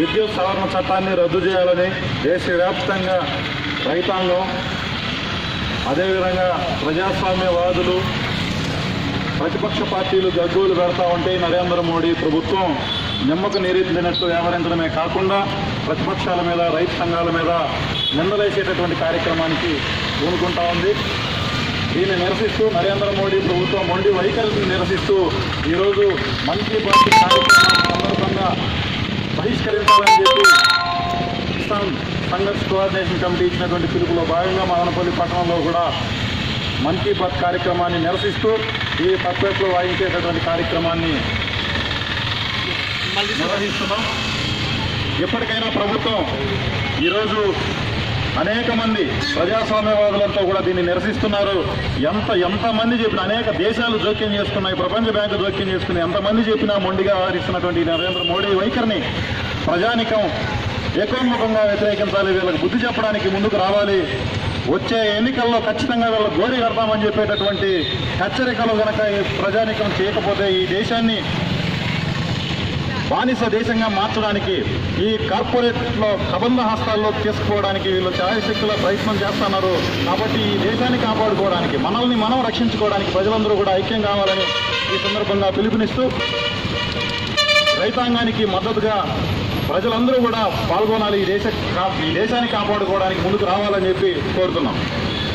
విద్యుత్ సవరణ చట్టాన్ని రద్దు చేయాలని దేశవ్యాప్తంగా రైతాంగం అదేవిధంగా ప్రజాస్వామ్యవాదులు ప్రతిపక్ష పార్టీలు గగ్గోలు పెడతా ఉంటే నరేంద్ర మోడీ ప్రభుత్వం నిమ్మకు నిరూపించినట్లు వ్యవహరించడమే కాకుండా ప్రతిపక్షాల మీద రైతు సంఘాల మీద నిందలేసేటటువంటి కార్యక్రమానికి పూనుకుంటా ఉంది. దీన్ని నిరసిస్తూ నరేంద్ర మోడీ ప్రభుత్వం మొండి వైఖరిని నిరసిస్తూ ఈరోజు మన్ కీ బాత్ కార్యక్రమం సందర్భంగా బహిష్కరించాలని చెప్పి కిసాన్ సంఘర్ష్ కోఆర్డినేషన్ కమిటీ ఇచ్చినటువంటి పిలుపులో భాగంగా మదనపల్లి పట్టణంలో కూడా మన్ కీ బాత్ కార్యక్రమాన్ని నిరసిస్తూ ఈ పత్రికలో వాయించేటటువంటి కార్యక్రమాన్ని నిర్వహిస్తున్నాం. ఎప్పటికైనా ప్రభుత్వం ఈరోజు అనేక మంది ప్రజాస్వామ్యవాదులంతా కూడా దీన్ని నిరసిస్తున్నారు. ఎంత ఎంతమంది చెప్పిన అనేక దేశాలు జోక్యం చేసుకున్నాయి ప్రపంచ బ్యాంకు జోక్యం చేసుకుని ఎంతమంది చెప్పినా మొండిగా వ్యవహరిస్తున్నటువంటి నరేంద్ర మోడీ వైఖరిని ప్రజానికం ఏకోన్ముఖంగా వ్యతిరేకించాలి వీళ్ళకి బుద్ధి చెప్పడానికి ముందుకు రావాలి. వచ్చే ఎన్నికల్లో ఖచ్చితంగా వీళ్ళు గోరి కడతామని చెప్పేటటువంటి హెచ్చరికలు కనుక ప్రజానికం చేయకపోతే ఈ దేశాన్ని బానిస దేశంగా మార్చడానికి ఈ కార్పొరేట్లో కబంధ హస్తాల్లో తీసుకోవడానికి వీళ్ళు ఛాయశక్తుల ప్రయత్నం చేస్తున్నారు. కాబట్టి ఈ దేశాన్ని కాపాడుకోవడానికి మనల్ని మనం రక్షించుకోవడానికి ప్రజలందరూ కూడా ఐక్యం కావాలని ఈ సందర్భంగా పిలుపునిస్తూ రైతాంగానికి మద్దతుగా ప్రజలందరూ కూడా పాల్గొనాలి. ఈ దేశ కా- ఈ దేశాన్ని కాపాడుకోవడానికి ముందుకు రావాలని చెప్పి కోరుతున్నాం.